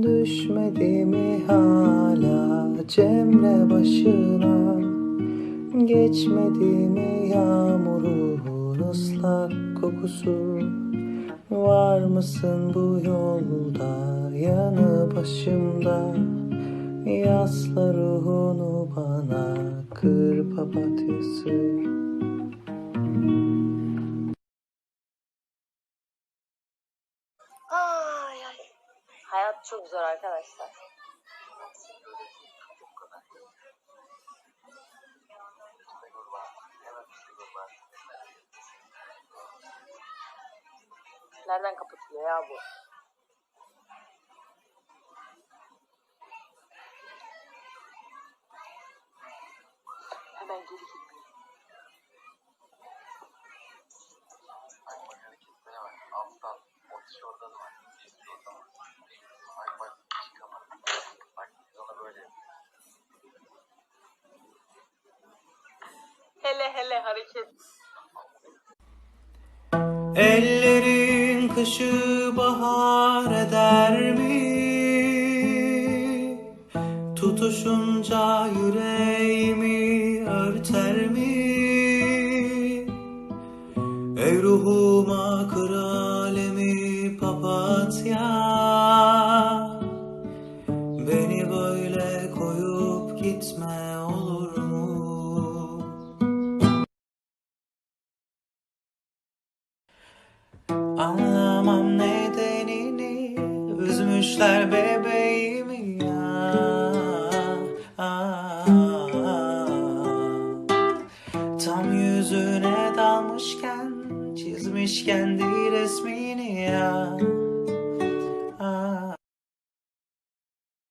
Düşmedi mi hala Cemre başına. Geçmedi mi yağmurun ıslak kokusu. Var mısın bu yolda yanı başımda? Yasla ruhunu bana kır papatyası Çok zor arkadaşlar. Nereden kapatılıyor ya bu? Hemen geri gitmiyor. Hele hele hareket. Ellerin kışı bahar eder mi? Tutuşunca yüreğimi örter mi? Ey ruhuma kır alemi papatya Beni böyle koyup gitme olur Anlamam nedenini Üzmüşler bebeğimi. Ya Tam yüzüne dalmışken Çizmiş kendi resmini ya